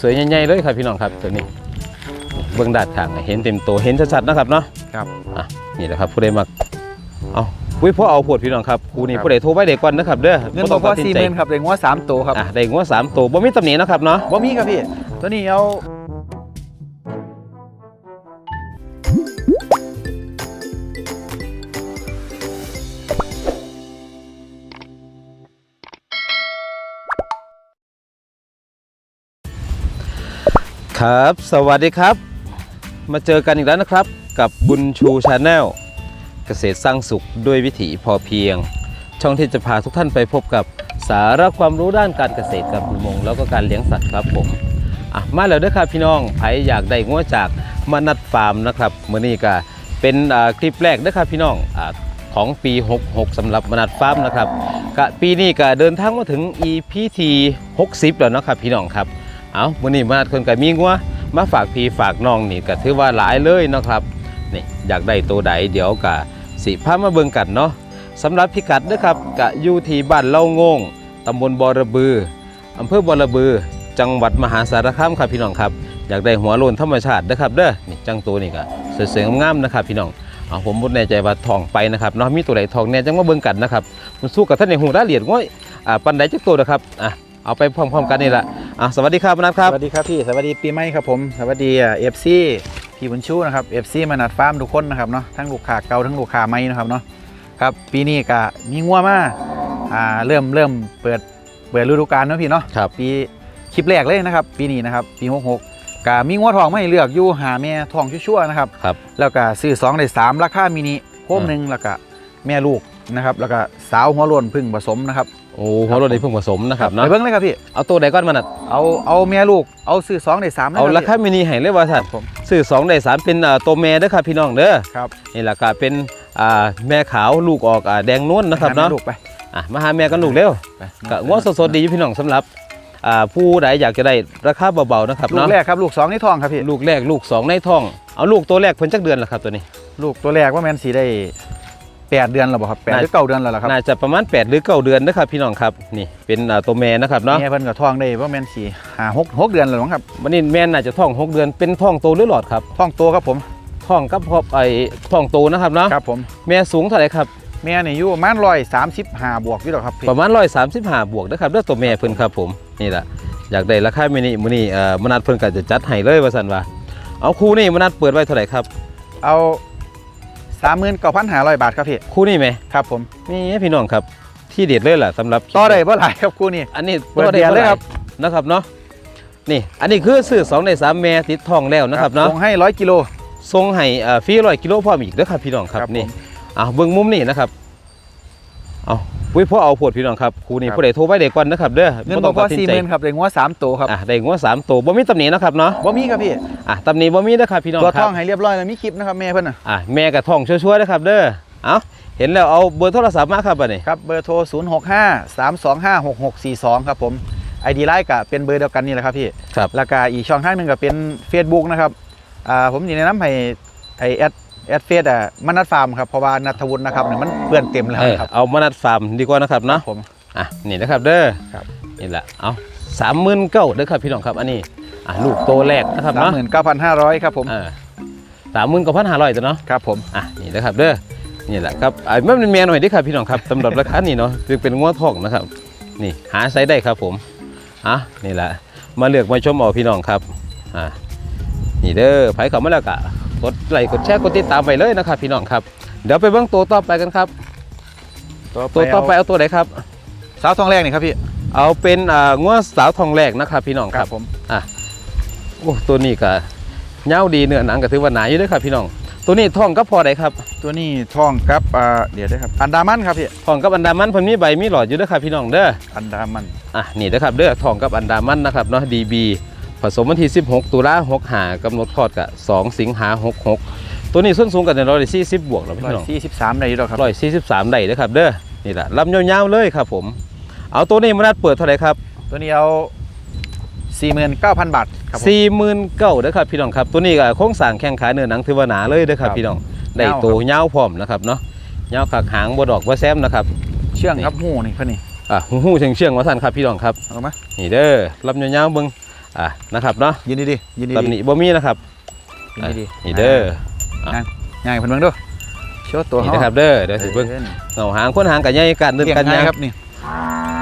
สวยๆใหญ่ๆเลยครับพี่น้องครับตัวนี้เบื้องด้านข้างเห็นเต็มตัวเห็นชัดๆนะครับเนาะครับอะนี่แหละครับผู้ใดมักเอาอุ้ยพ่อเอาปวดพี่น้องครับครูนี่ครับผู้ใดโทรไปเด็กก่อนนะครับเด้อเงินบ่บ่ต้องพอตัดสินสี่ใจหมื่นครับเด็กว่าสามตัวครับอะได้งัวสามตัวบ่มีตำหนินะครับเนาะบ่มีครับพี่ตัวนี้เอา ครับ สวัสดีครับ มาเจอกันอีกแล้วนะครับ กับบุญชูชาแนลเกษตรสร้างสุขด้วยวิถีพอเพียง ช่องที่จะพาทุกท่านไปพบกับสาระความรู้ด้านการเกษตรกับประมงแล้วก็การเลี้ยงสัตว์ครับผมอะมาแล้วเด้อครับพี่น้องใครอยากได้งัวจากมนัดฟาร์มนะครับมื้อนี้ก็เป็นคลิปแรกเด้อครับพี่น้องอ่าของปี 66สำหรับมนัดฟาร์มนะครับก็ปีนี้ก็เดินทางมาถึง EP ที่60 แล้วนะครับพี่น้องครับ เอามื้อนี้มาคนก็มีงัวมาฝากพี่ฝากน้องนี่ก็ถือว่าหลายเลยนะครับนี่อยากได้ตัวใดเดี๋ยวก็สิพามาเบิ่งกันเนาะสำหรับพิกัดนะครับก็อยู่ที่บ้านเล่างงตำบลบอระบืออำเภอบอระบือ จังหวัดมหาสารคามครับพี่น้องครับ อยากได้หัวโลนธรรมชาตินะครับเด้อนี่จังตัวนี่ก็สวยๆงามๆนะครับพี่น้องเอาผมบ่แน่ใจว่าทองไปนะครับเนาะมีตัวใดทองแน่จังมาเบิ่งกันนะครับมันสู้กับท่านในหูรายละเอียดง่อยอ่าปันใดจักตัวนะครับอะ เอาไปพร้อมๆกันนี่แหละอะสวัสดีครับนัทครับ สวัสดีครับพี่ สวัสดีปีใหม่ครับผม สวัสดีเอฟซีพี่บุญชูนะครับเอฟซีมานัดฟาร์มทุกคนนะครับเนาะ ทั้งลูกค้าเก่าทั้งลูกค้าใหม่นะครับเนาะ ครับปีนี้ก็มีงัวมาอ่าเริ่มเริ่มเปิดเปิดฤดูกาลเนาะพี่เนาะ ครับ ปีคลิปแรกเลยนะครับ ปีนี้นะครับปี66ก็มีงัวทองมาให้เลือกอยู่หาแม่ทองชั่วๆนะครับ ครับ แล้วก็ซื้อ2ได้3ราคามินิโคมหนึ่งแล้วก็แม่ลูกนะครับ แล้วก็สาวหัวโล้นพึ่งผสมนะครับ โอ้หัวโลนในเพิ่งผสมนะครับไปเนาะเบิ้งเลยครับพี่เอาตัวใดก่อนมานัดเอาเอาแม่ลูกเอาซื้อ2ได้3เลยเอาบราพี่คามินิให้เลยว่าสัตว์ผมซื้อ2ได้3เป็นอ่าตัวแม่เด้อครับพี่น้องเด้อครับนี่ราคาเป็นอ่าแม่ขาวลูกออกอ่าแดงนวลนะครับเนาะลูกไปอะมาหาแม่กันลูกเร็วไปก็งวสดๆดีอยู่พี่น้องสำหรับอ่าผู้ใดอยากจะได้ราคาเบาๆนะครับลูกเนาะแรกครับลูกสองในท้องครับพี่ลูกแรกลูกสองในท้องเอาลูกตัวแรกเพิ่นจักเดือนละครับตัวนี้ ลูกตัวแรกว่าแมนสีได้ แปดเดือนแล้วบ่ครับแปดน่าหรือเก้าเดือนแล้วล่ะครับน่าจะประมาณ8หรือ9เดือนนะครับพี่น้องครับนี่เป็นอ่าตัวแม่นะครับเนาะแม่เพิ่นกับท้องได้ว่าแมนสีหาหกหกเดือนแล้วมั้งครับวันนี้แม่น่าจะท้อง6เดือนเป็นท้องโตหรือหลอดครับท้องโตครับผมท้องกับพอบไอ้ท้องโตนะครับเนาะครับผมแม่สูงเท่าไหร่ครับแม่นี่อยู่ประมาณร้อยสามสิบห้าบวกอยู่หรอกครับพี่ประมาณ135บวกนะครับเด้อตัวแม่เพิ่นครับผมนี่แหละอยากได้ราคามินิมื้อนี้เอ่อมนัดเพิ่นก็จะจัดให้เลยว่าซั่นว่าเอาคู่นี้มนัดเปิดไว้เท่าไหร่ครับ เอา สามหมื่นเก้าพันห้าร้อยบาทครับพี่คู่นี้ไหมครับผมนี่พี่น้องครับที่เด็ดเลยล่ะสำหรับต่อได้เมื่อไหร่ครับคู่นี้อันนี้เปิดเดือนเลยครับนะครับเนาะนี่อันนี้คือซื้อ2ใน3แม่ติดทองแล้วนะครับเนาะส่งให้ร้อยกิโลส่งให้อ่าฟรีร้อยกิโลพร้อมอีกเด้อครับพี่น้องครับครับผมนี่อ่าเบิ่งมุมนี่นะครับเอา ปุ้ยพ่อเอาปวดพี่น้องครับครูนี่ครับผู้ใดโทรไปเด็กก่อนนะครับเด้อเงินต้บ่องพตัอดสินสี่ใจหมื่นครับได้งัวสามตัวครับอะได้งัวสามตัวบ่มีตำหนินะครับเนาะบ่มีครับพี่อะตำหนิบ่มีนะครับพี่น้องตัวคท้รัอบงให้เรียบร้อยแล้วมีคลิปนะครับแม่เพิ่นน่ะอะแม่กับท้องชัวร์ๆนะครับเด้อเอาเห็นแล้วเอาเบอร์โทรศัพท์มาครับบัดนี้ครับเบอร์โทร 0 6 5 3 2 5 6 6 4 2 ครับผม ID ไลน์ก็เป็นเบอร์เดียวกันนี่แหละครับพี่ครับแล้วก็อีกช่องทางหนึ่งก็เป็น Facebook นะครับอ่าผมยินดีแนะนำให้ไอแอด แอดเฟซอะมันนัดฟาร์มครับเพราะว่านัทวุฒินะครับเนี่ยมันเปื้อนเต็มแล้วเออครับ เอามานัดฟาร์มดีกว่านะครับเนาะผมอะนี่นะครับเด้อครับ นี่แหละเอาสามหมื่นเก้าเด้อครับพี่น้องครับอันนี้อะลูกโตแรกนะครับสามเนาะหมื่นเก้าพันห้าร้อยครับผมเออสามหมื่นกับพันห้าร้อยตัวเนาะครับผมอะนี่นะครับเด้อนี่แหละครับอะไม่เป็นเมียหน่อยเด้อครับพี่น้องครับสำหรับราคานี่เนาะคือเป็นง้อทองนะครับ นี่หาไซส์ได้ครับผมอะนี่แหละมาเลือกมาชมเอาพี่น้องครับอะนี่เด้อไผเข้ามาแล้วก็ กดไลค์กดแชร์กดติดตามไปเลยนะครับ พี่น้องครับเดี๋ยวไปเบิ่งตัวต่อไปกันครับ ตัวต่อไปเอาตัวไหนครับ สาวทองแรกนี่ครับพี่เอาเป็นอ่าง้อสาวทองแรกนะครับ พี่น้องครับผมโอ้ตัวนี้ก็เงาดีเนื้อหนังก็ถือว่าหนาอยู่เด้วยครับ พี่น้อง ตัวนี้ท้องก็พอได้ครับ ตัวนี้ทองครับอ่าเดี๋ยวได้ครับ อันดามันครับพี่ท้องกับอันดามันเพิ่นมีใบมีหลอดอยู่เด้วยครับพี่น้องเด้ออันดามันอะนี่นะครับเด้อท้องกับอันดามันนะครับเนาะดีบี ผสมวันที่ 16 ตุลา6หากำหนดคลอดกับ2สิงหา66 ตัวนี้ส้นสูงกันในร้อยสี่สิบบวกแล้วพี่ร้อยน้องสี่สิบสามได้อยู่แล้วครับร้อยสี่สิบสามได้เด้อครับ เด้อนี่แหละลำยาวๆเลยครับผม เอาตัวนี้มานัดเปิดเท่าไหร่ครับ ตัวนี้เอาสี่หมื่นเก้าพันบาทครับผมสี่หมื่นเก้าเด้อครับพี่น้องครับ ตัวนี้ก็โครงสร้างแข้งขาเนื้อหนังถือว่าหนาเลยเด้อครับครับพี่น้องได้ยาวครับตัวยาวพร้อมนะครับเนาะยาวขากหางบ่ดอกบ่แซมนะครับ เชื่องครับหูนี่เพิ่นนี่อะหูหูเชียงเชียงๆว่าสั่นครับพี่น้องครับเอามานี่เด้อลำยาวๆเบิ่ง อะนะครับเนาะยืนดีๆยืนดีๆตำหนิบ่มีนะครับยืนดีๆนี่เด้อง่ายเพิ่นเบิ่งดูโชว์ตัวนี่เฮานะครับเด้อเดี๋ยวสิเบิ่งออเงาหางคนหางกับใหญ่กันเดินเลี้ยงกันง่ายยางครับนี่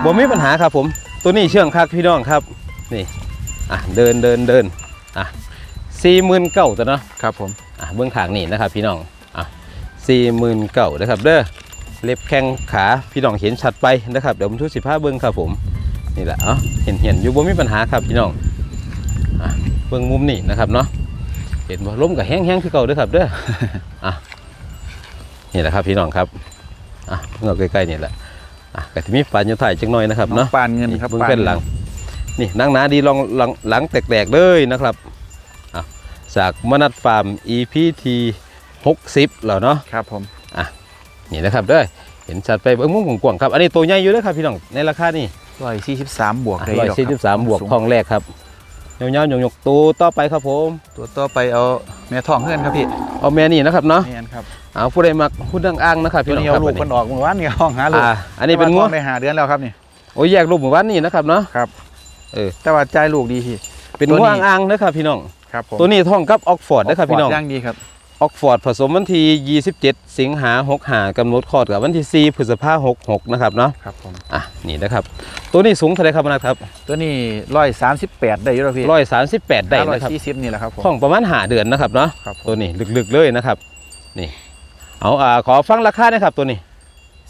บ่มีปัญหาครับผม ตัวนี้เชื่องคักพี่น้องครับนี่อะเดินเดินเดินอะสี่หมื่นเก้าตัวเนาะครับผมอะเบื้องขางนี่นะครับพี่น้องอะสี่หมื่นเก้านะครับเด้อเล็บแข้งขาพี่น้องเห็นชัดไปนะครับเดี๋ยวผมทุสิผ้าเบิ้งครับผมนี่แหละเอ๋อเห็นเห็นอยู่บ่มีปัญหาครับพี่น้องอะ เบิ้งมุมนี่นะครับเนาะเห็นบ่ล้มกับแห้งแห้งคือเก่าเด้อครับเด้ออะนี่แหละครับพี่น้องครับอะเงาใกล้ๆนี่แหละอะก็จะมีฟันอยู่ถ่ายจังหน่อยนะครับน้องเนาะปานเงินครับเบื้องปานเป็นหลัง นี่นั่งหนาดีลองหลังหลังแตกๆเลยนะครับอะจากมนัดฟาร์ม EPT 60แล้วเนาะครับผมนี่นะครับเด้อเห็นชัดไปเบิ้งมุมกว้างๆครับอันนี้ตัวใหญ่อยู่เด้อครับพี่น้องในราคานี่143บวกได้ร้อยดอกสี่คสิรับสามบวกสูงทองแรกครับ ยาวๆหยกๆตัวต่อไปครับผม ตัวต่อไปเอาแม่ทองเฮือนครับพี่เอาแม่นี่นะครับเนาะแม่นครับเอาผู้ใดมักพูดดังอ้างนะครับตัวพี่น้องนี้คเอารับลูกอันเพิ่นี้นออกเมื่อวานนี่ห้องหาลูกอ่าอันนี้เป็นงัวแต่าท้อได้หาเดือนแล้วครับนี่ โอ้ยแยกลูกหมู่บ้านนี่นะครับเนาะแต่ว่าจ่ายลูกดีพี่ เป็นตัวงัวนี้อ้างๆนะครับพี่น้อง ครับผมตัวนี้ท่องกับออกฟอร์ดนะครับพี่น้อง ย่างดีครับ ออกฟอร์ดผสมวันที่ 27 สิงหา6หากำหนดคลอดกับวันที่ 4 พฤษภา66 นะครับเนาะครับผมอะนี่นะครับ ตัวนี้สูงเท่าไหรครับนะครับตัวนี้138ได้อยู่แล้วพี่138ได้นะครับ140นี่แหละครับผมท้องประมาณหาเดือนนะครับเนาะครับผม ตัวนี้ลึกๆเลยนะครับ นี่ เอาอ่าขอฟังราคานะครับตัวนี้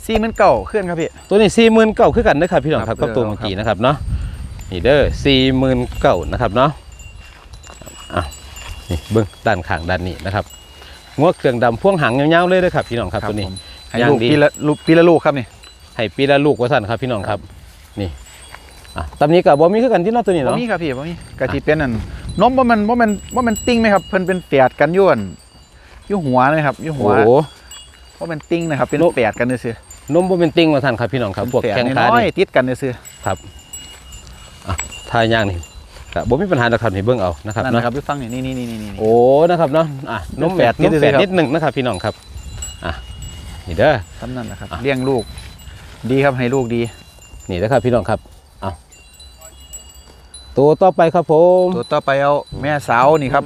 สี่หมื่นเก้าเคลื่อนครับพี่ ตัวนี้สี่หมื่นเก้าคือกันนะครับพี่น้องคครัรับบกับตัวเออเมื่อกี้นะครับเนาะนี่เด้อสี่หมื่นเก้านะครับเนาะอะนี่เบิ้งด้านข้างด้านนี้นะครับ งวเครื่องดำพ่วงหางยาวๆเลยเด้อครับพี่น้องครับตัวนี้ผมให้ย่างลูกดีปีละลูกปีละลูกครับนี่ให้ปีละลูกว่าสั่นครับพี่น้องครับนี่อะตำนี้กับบ่มีคือกันที่เนอกตัวนี้บ่เนาะ มีครับพี่บ่มีกะทิเป็นอันนมบ่แมันบ่แมันบ่แมันติ้งไหมครับเพิ่นเป็นแฝดกันอยู่อั่นอยู่หัวเลยครับอยู่หัโอ้วโห บ่แมันติ้งนะครับเป็นนม แฝดกันซื่อนมบ่เป็นติ่งว่าสั่นครับพี่น้องๆครับพเป็วกนแฝแข้ดงขาน้อยนี่ๆติดกันซื่อทายย่างนี่ ครับบ่มีปัญหาหรอกครับนี่เบิ่งเอานะครับๆนั่นเนาะนะครับพี่ฟังนี่นี่นี่นี่นี่โอ้นะครับเนาะอะนมแฝดนินดมเดียวแฝดครับนิดหนึ่งนะครับพี่น้องครับอะนี่เด้อทำนั่นนะครับอะเลี้ยงลูก ดีครับให้ลูกดี นี่นะครับพี่น้องครับเอาตัวต่อไปครับผมตัวต่อไปเอาแม่สาวนี่ครับ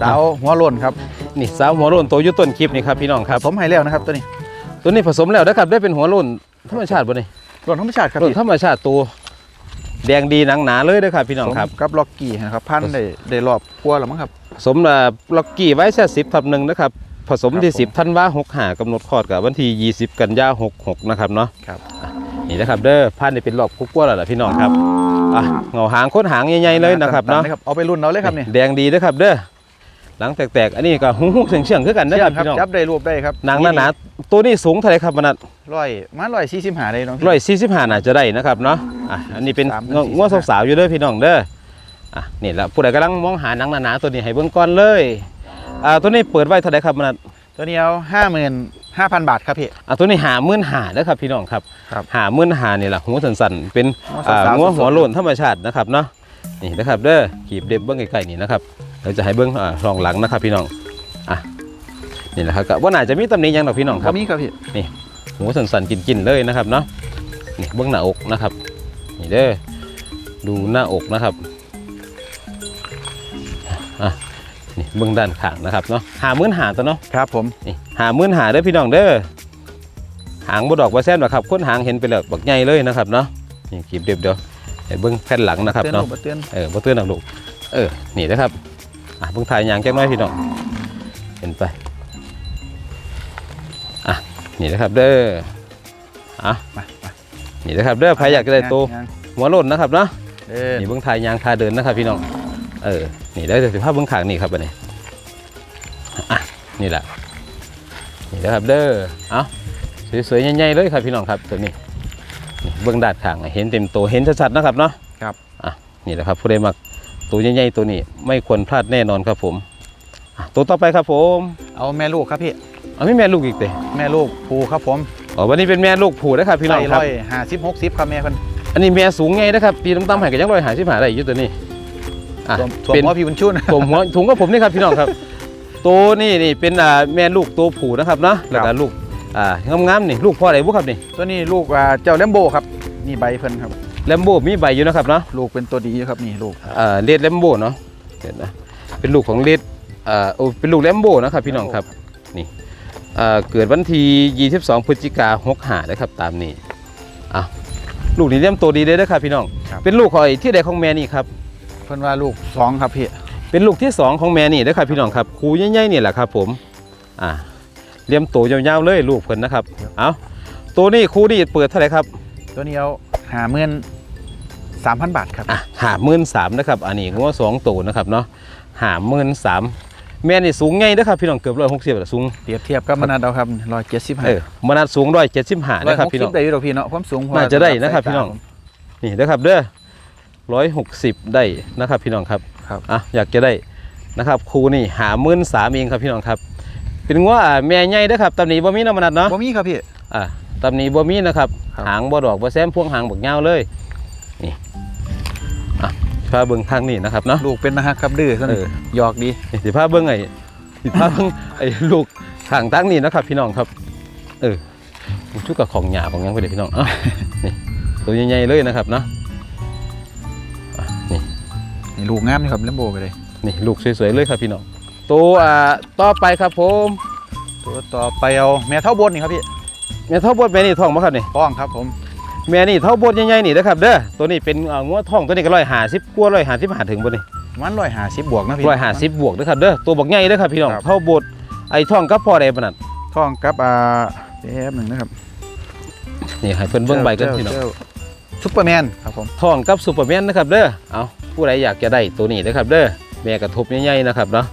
สาวหัวโล้นครับนี่สาวหัวโล้นตัวอยุต้นคลิปนี่ครับพี่น้องครับผสมให้แล้วนะครับตัวนี้ ตัวนี้ผสมแล้วนะครับได้เป็นหัวโล้นธรรมชาติบ่นี่โล้นธรรมชาติครับโล้นพี่ธรรมชาติตัว แดงดีหนังหนาเลยเด้อครับพี่น้องครับผสมกับล็อกกี้นะครับพันได้ได้รอบกลัวแล้วมั้งครับผสมอ่าล็อกกี้ไว้แค่สิบทับหนึ่งนะครับผสมที่ครับผมสิบท่านว่าหกหากำหนดคลอดกับวันที่ยี่สิบกันยาหกหกนะครับเนาะครับนี่นะครับเด้อพันนี่เป็นรอบคุกกัวแล้วล่ะพี่น้องครับอะเงาหางโคตรหางใหญ่ๆเลยนะครับเนาะเอาไปรุ่นเอาเลยครับนี่แดงดีนะครับเด้อ หลังแตกๆ อันนี้ก็หูหูเฉียงเฉียงๆคือกันนะเชื่คอรับครับพี่น้องจับได้รูปได้ครับหนังหนาๆตัวนี้สูงเท่าไหรครับมันร้อยมาร้อยสี่สิบห้าได้น้องร้อยสี่สิบห้าน่าจะได้นะครับเนาะอะอันนี้เป็นสามงวสี่สิบงวสาวๆอยู่เด้อพี่น้องเด้ออะนี่แหละผู้ใดกำลังมองหาหนังหนาๆตัวนี้ให้เบิ่งก่อนเลยอ่าตัวนี้เปิดไว้เท่าไหรครับมันตัวนี้เอาห้าหมื่นห้าพันบาทครับพี่อะตัวนี้หามื่นหาเด้อครับพี่น้องครับครับหามื่นหานี่แหละหัวสันๆเป็นอ่าสาวๆงัวสดๆหัวโล้นธรรมชาตินะครับเนาะนี่นะครับเด้อขีบเด็บเบิ้งไกลๆนี่นะครับ เราจะให้เบิ้งอ่ารองหลังนะครับพี่น้องอะนี่แหละครับก็ว่าน่าจะมีตำหนิหยังดอกพี่น้องคครัรับบมีครับพี่หัวสันๆกินๆเลยนะครับเนาะนี่เบิ้งหน้าอกนะครับ นี่เด้อดูหน้าอกนะครับอะนี่เบิ้งด้านข้างนะครับเนาะหามื่นหาตัวเนาะครับผมนี่หามื่นหาเด้อพี่น้องเด้อหางบดอกบะแซนหรอกครับคนหางเห็นไปแล้วบักใหญ่เลยนะครับเนาะนี่ขีบเด็บเดี๋ยวให้เบิ้งแผ่นหลังนะครับเตือนเนาะลูกเตือนเออบ่เตือนหนักลูกเออนี่นะครับ อะเพิ่งถ่ายยางแจ้งน้อยพี่น้องเห็นไปอะนี่นะครับเด้ออะมามานี่นะครับเด้อใครอยากจะได้ตัวยังหัวโล้นนะครับเนาะเออนี่เพิ่งถ่ายยางคาเดินนะครับพี่น้องเออนี่ได้แต่สิภาพเบื้องขางนี่ครับอันนี้อะนี่แหละนี่นะครับเด้อเอาสวยๆใหญ่ๆเลยครับพี่น้องครับตัวนี้นี่เบื้องด้านข้างให้เห็นเต็มตัวเห็นชัดๆนะครับเนาะครับอะนี่แหละครับผู้ใดมัก ตัวใหญ่ๆตัวนี้ ไม่ควรพลาดแน่นอนครับผมอะตัวต่อไปครับผม เอาแม่ลูกครับพี่ เอาไม่แม่ลูกอีกเตะแม่ลูกภูครับผมอ๋อวันนี้เป็นแม่ลูกผูนะครับพี่น้องครับร้อยห้าสิบหกสิบครับแม่คนอันนี้แม่สูงไงนะครับปีน้ำตาลไห่กับยังร้อยหาสิบหาได้อยู่ตัวนี้อะสวมสวมเป็น หัวพี่บุญชุนผมหัวถุงกับผมนี่ครับพี่น้องครับ ตัวนี่นี่เป็นอ่าแม่ลูกตัวผูนะครับเนาะแล้วก็ลูกอ่างามๆนี่ลูกพ่ออะไรบุครับนี่ตัวนี้ลูกอ่าเจ้าเลมโบครับ นี่ใบเพิ่นครับน แลมโบมีใบอยู่นะครับเนาะลูกเป็นตัวดีอยู่ครับนี่ลูกอ่าเลดแลมโบเนาะเดี๋ยวนะเป็นลูกของเลดอ่าโอ้เป็นลูกแลมโบนะครับพี่น้องครับนี่อ่าเกิดวันที่22 พฤศจิกา65นะครับตามนี้อะลูกนี้เลี้ยงตัวดีเลยนะครับพี่น้อง เป็นลูกของไอ้ที่ใดของแม่นี่ครับเพิ่นว่าลูกสองครับพี่เป็นลูกที่สองของแม่นี่นะครับพี่น้องครับครูใหญ่ๆนี่แหละครับผมอ่าเลี้ยงโตวยาวๆเลยลูกเพิ่นนะครับเอาตัวนี้ครูนี่เปิดเท่าไหร่ครับ ตัวนี้เอาหาเมื่น สามพันบาทครับอะหาหมื่นสามนะครับ อันนี้งัวสองตัวนะครับเนาะหาหมื่นสามแม่นี่สูงไงนะครับพี่น้องเกือบร้อยหกสิบสูงเปรียบเทียบกับมนัดเอาครับร้อยเจ็ดสิบห้าเออมนัดสูงร้อยเจ็ดสิบห้าร้อยนะครับหกพี่สิน้บองได้อยู่ดอกพี่เนาะความสูงพอน่าจะได้นะครับสำหพี่น้องสายตาผมนี่นะครับเด้อร้อยหกสิบได้นะครับพี่น้องครับครับอะอยากจะได้นะครับครูนี่หาหมื่นสามเองครับพี่น้องครับ เป็นงัวอ่าแม่ใหญ่เด้อครับตำหนิบ่มีน้ำมนัดเนาะบ่มีครับพี่อ่าตำหนิบ่มีนะครับครับหางบ่ดอกบ่แซมพวงหางบักยาวเลยนี่อะ พาเบิ่งทางนี้นะครับเนาะลูกเป็นนะฮะครับดื้อซะหน่เออยอหยอกดีนี่สิพาเบิ้งไอ้สิพาเบิ้งไอ้ลูกทางตั้งนี่นะครับ พี่น้องครับ เออผมชุกกับของหยาของหยังไปเลยพี่น้องเอ้านี่ตัวใหญ่ๆเลยนะครับเนาะอะนี่นี่ลูกงามนี่ครับเลมโบไปเลยนี่ลูกสวยๆเลยครับพี่น้องตัวอ่าต่อไปครับผมตัวต่อไปเอาแม่เท่าบนนี่ครับพี่แม่เท่าบดแม่นี่ท้องมาครับนี่ป้องครับผม แม่นี่เท่าบดใหญ่ๆนี่นะครับเด้อตัวนี้เป็นอ่างัวท้องตัวนี้ก็ร้อยหาสิบกว่าร้อยหาสิบหาถึงบ่นี่มันร้อยหาสิบบวกนะพี่ ร้อยหาสิบบวกเด้อครับเด้อตัวบักใหญ่เด้อครับพี่น้องครับ เท่าบดไอ้ท้องกับพ่อใดปานนั้นท่องกับอ่าแป๊บหนึ่งนะครับนี่ให้เพิ่นเบิ่งใบกันพี่น้องเจ้าซุปเปอร์แมนครับผม ทองกับซูเปอร์แมนนะครับเด้อ เอาผู้ใดอยากจะได้ตัวนี้นะครับเด้อ แม่กระทบใหญ่ๆนะครับเนาะ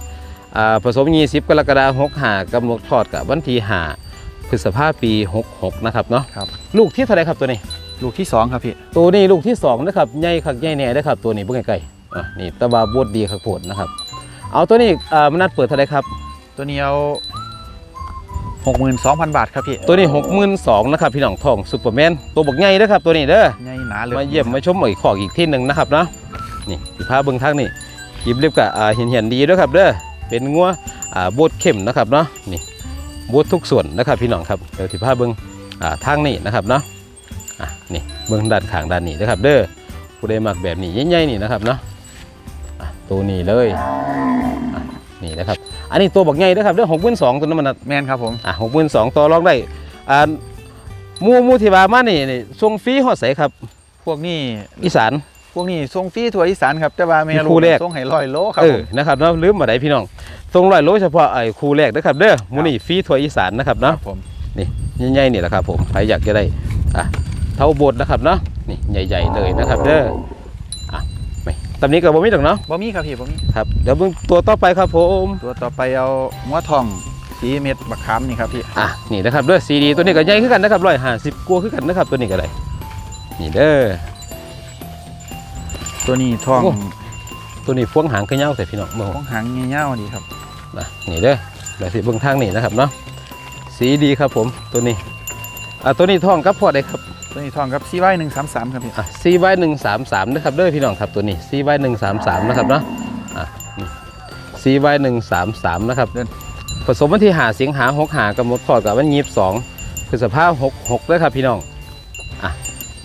อ่าผสม 20 กรกฎาคม65กำหนดทอดกับวันที่5พฤษภาปี 66 นะครับเนาะ ครับ ลูกที่เท่าไหรครับตัวนี้ ลูกที่สองครับพี่ตัวนี้ลูกที่2นะครับใหญ่คักใหญ่แน่นะครับตัวนี้เบิ่งไกลๆอะนี่ตะบาบดดีคักโพดนะครับ เอาตัวนี้อ่ามันนัดเปิดเท่าไหรครับ ตัวนี้เอาหกหมื่นสองพันบาทครับพี่ ตัวนี้62,000นะครับพี่น้องทองซูเปอร์แมนตัวบักใหญ่เด้อครับตัวนี้เด้อใหญ่หนาเลยมาเยี่ยมมาชมอีกขออีกที่หนึ่งนะครับเนาะนี่สิพาเบิ้งทางนี่หยิบเรียบกับอ่าเห็นเห็นดีด้วยครับเด้อเป็นงัวอ่าบดเข้มนะครับเนาะนี่บดทุกส่วนนะครับพี่น้องครับเดี๋ยวสิพาเบิ้งอ่าทางนี้นะครับเนาะ อะนี่เบิ้งด้านข้างด้านนี้นะครับ เด้อผู้ใดมักแบบนี้ใหญ่ๆนี่นะครับเนาะอะตัวนี้เลยอะนี่นะครับอันนี้ตัวบักใหญ่นะครับเด้อหกหมื่นสองตัวนั้นมันนะแมนครับผมอะหกหมื่นสองต่อรองได้อ่าหมูหมูที่ว่ามานี่นี่ส่งฟรีฮอดใสครับพวกนี้อีสาน พวกนี้ส่งฟรีทั่วอีสานครับแต่ว่าแม่มีลูคู่กแรกส่งให้ร้อยโลครับเอผอม นะครับเนาะลืมมาได้พี่น้องทรงร้อยโลเฉพาะไอ้คู่แรกนะครับเด้อมูนี่ฟรีทัวร์อีสานนะครับคเนาะรับผมใหญ่ๆนี่แหละครับผมใครอยากจะได้อะ เท่าบทนะครับเนาะนี่ใหญ่ ๆ เลยนะครับเด้ออะไม่ตำนี้กับบ่มีดอกเนาะบ่มีครับพี่บ่มีครับเดี๋ยวเบิ่งตัวต่อไปครับผมตัวต่อไปเอาหัวทองสีเม็ดบักขามนี่ครับพี่อะนี่นะครับเด้อซีดีตัวนี้ก็ใหญ่ขึ้นกันนะครับร้อยห้าสิบกว่าขึ้นกันนะครับตัวนี้ก็ได้นี่เด้อตัวนี้ทองโอ้ตัวนี้พวงหางกระเหย้าแต่พี่น้องเมื่อของหางเงี้ยวๆดีครับนะนี่เด้อเดี๋ยวสิเบิ่งทางนี่นะครับเนาะสีดีครับผมตัวนี้อะตัวนี้ทองกับพอได้ครับ ตัวนี้ทองครับซีไว้หนึ่งสามสามครับพี่อะ CY 1 3 3นะครับเด้อพี่น้องครับตัวนี้ CY 1 3 3นะครับเนาะอะนี่ CY 1 3 3นะครับผสมวันที่หาสิงหาหกหากำหนดคลอดกับวันยี่สิบสองพฤษภาหกหกเด้อครับพี่น้องอะ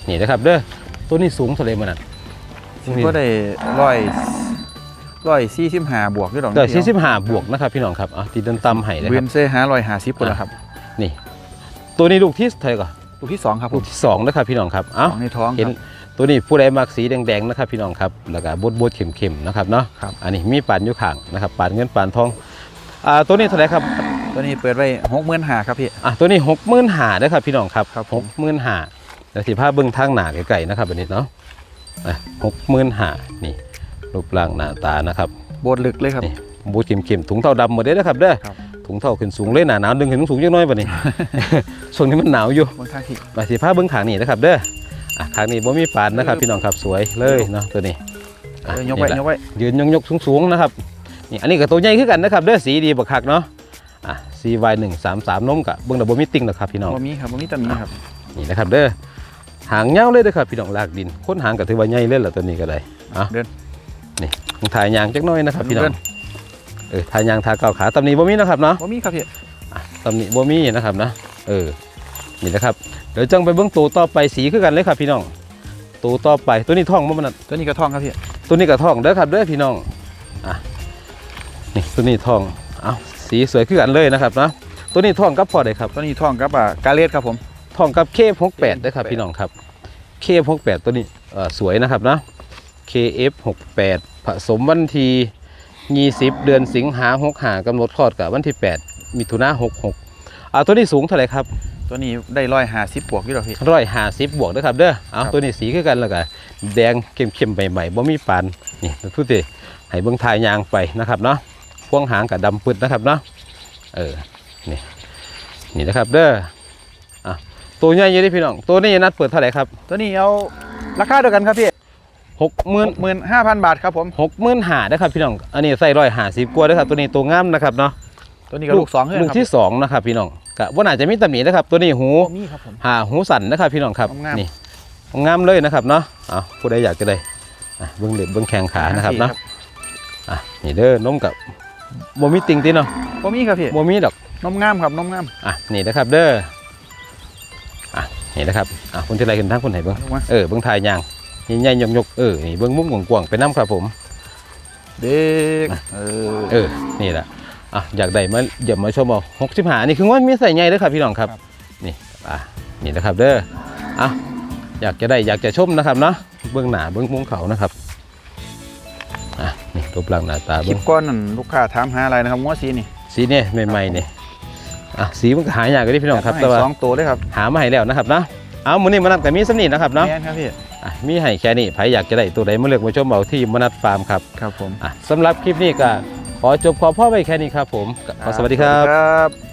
นี่นะครับเด้อตัวนี้สูงเท่าไหรมันน่ะก็ได้ร้อยร้อยสี่สิบห้าบวกด้วยหรอเด้อสี่สิบห้าบวกนะครับพี่น้องครับอะตีเดินตำไห้นะเวครันบเซ่หาร้อยห้าสิบคนละครับ นี่ ตัวนี้ลูกที่เท่าไหร่ก่อน ลูกที่สองครับผลูมกที่สองนะครับพี่น้องครับเอ้าของในท้องคเห็นรับ ตัวนี้ผู้ใดมักสีแดงๆนะครับพี่น้องครับแล้วก็บดบดๆเข็มๆนะครับเนาะครับ อันนี้มีปานอยุข่างนะครับปานเงินปานทองอ่าตัวนี้เท่าไหร่ครับตัวนี้เปิดไว้หกหมื่นห้าครับพี่ อะตัวนี้หกหมื่นหาเด้อครับพี่น้องครับครับผหม กหมื่นหาเดี๋ยวสิพาเบิ้งทางหนาไกลๆนะครับแบบนี้เนาะหกหมื่นหานี่รูปร่างหน้าตานะครับ โบดลึกเลยครับ นี่บูทเข็มๆถุงเท่าดำหมดเลยนะครับเด้อครับ ถุงเท่าขึ้นสูงเลยหนาหนาวดึงขึ้นสูงจังน้อยบัดนี้ช่วงนี้มันหนาวอยู่บางทางที่มาสิพาเบิ้องขางนี่นะครับ เด้ออะขางนี้บ่มีปานนะครับ พี่น้องครับสวยเลยเนาะตัวนี้อะยกไว้นี่แหละยกไว้ยืนยงยกสูงสูงๆนะครับนี่อันนี้ก็ตัวใหญ่ขึ้นกันนะครับเด้อสีดีบักคักเนาะอะ CY 1 3 3นมกับเบิ้องระบบมิติ้งนะครับพี่น้องบ่มีครับบ่มีตำหนี้ครับนี่นะครับเด้อหางเงาวเลยเด้อครับพี่น้องลากดินค้นหางกับถือว่าใหญ่เลยล่ะตัวนี้ก็ได้อะเดินนี่ต้องถ่ายยางจักหน้อยนะครับพี่น้อง เออถ่ายยางทาเกาขาตำหนิบ่มีนะครับเนาะบ่มีครับพี่อะตำหนิบ่มีนะครับนะเออนี่นะครับเดี๋ยวจังไปเบิ้งตัวต่อไปสีคือกันเลยครับพี่น้องตัวต่อไปตัวนี้ท้องบ่มันนะตัวนี้ก็ทองครับพี่ตัวนี้ก็ท้องเด้อครับเด้อพี่น้องอะนี่ตัวนี้ท้องเอาสีสวยขึ้นกันเลยนะครับเนาะตัวนี้ท้องกับพอได้ครับตัวนี้ทองกับอ่ากาเลสครับผมท้องกับเคฟ68เด้อครับพี่น้องครับเคฟ68ตัวนี้เอ่อสวยนะครับนะ KF 68 ผสมวันที่ 20 เดือนสิงหา65กำหนดคลอดกับวันที่ 8 มิถุนา66อ่าตัวนี้สูงเท่าไหร่ครับตัวนี้ได้ร้อยห้าสิบบวกอยู่หรอพี่ร้อยห้าสิบบวกนะครับเด้อเอาครับตัวนี้สีคือกันแล้วก็แดงเข้มๆใหม่ๆบ่มีปานนี่ทุกทีให้เบิ่งทายยางไปนะครับเนาะพวงหางกับดำปึดนะครับเนาะเออนี่นี่นะครับเด้ออะตัวใหญ่อยี่เด้พี่น้องตัวนี้นัดเปิดเท่าไหร่ครับ ตัวนี้เอาราคาเดียวกันครับพี่ หกหมื่นหมื่นห้าพันบาทครับผมหกหมื่นหานะครับพี่น้อง อันนี้ใส่ร้อยห้าสิบกว่าเด้อครับตัวนี้ตัวงามนะครับเนาะตัวนี้ก็ลูกสองเฮือนลูกครับที่สองนะครับพี่น้องกะว่าน่าจะมีตำหนินะครับ ตัวนี้หูมีครับผมหาหูสั่นนะครับพี่น้องครับงามๆนี่งามเลยนะครับเนาะเอาผู้ใดอยากจะได้อะเบิ้งเล็บเบิ้งแข้งขานะครับเนาะอะนี่เด้อนมกับโมมีติงติเนาะบ่มีครับพี่โมมีดอกนมงามครับนมงามอะนี่นะครับเด้ออะนี่นะครับอะคุณจะไรขึ้นทั้งคนไหนเบิ้งลูกมาเออเบิ้งทายยาง ใหญ่ๆยกๆเออนี่เบิ้งมุมกว้างๆไปน้ำครับผม เด็กเออเออนี่แหละอะอยากได้มาเดี๋ยวมาชมเอาหกสิบหานี่คือว่ามีใส่ใหญ่เด้อครับพี่น้องครับนี่อะนี่นะครับเด้ออะอยากจะได้อยากจะชมนะครับเนาะเบื้องหน้าเบื้องมุมเขานะครับอะนี่รูปร่างหน้าตาคลิเบื้อปงก้อนนั่นลูกค้าถามหาอะไรนะครับงัวสีนี่สีเนี่ยใหม่ๆเนี่ยอะสีมันก็หายากกันที่พี่น้องครับให้แต่ว่าสองตัวเลยครับหามาให้แล้วนะครับเนาะเอามือนี้มานัดกับมีสำนีนะครับเนาะแม่นครับพี่ อะมีให้แค่นี้ใครอยากจะได้ตัวใดมาเลือกมาชมเอาที่มนัดฟาร์มครับครับผม อะสำหรับคลิปนี้ก็ขอจบขอพ่อไปแค่นี้ครับผมขอสวัสดีครับครับ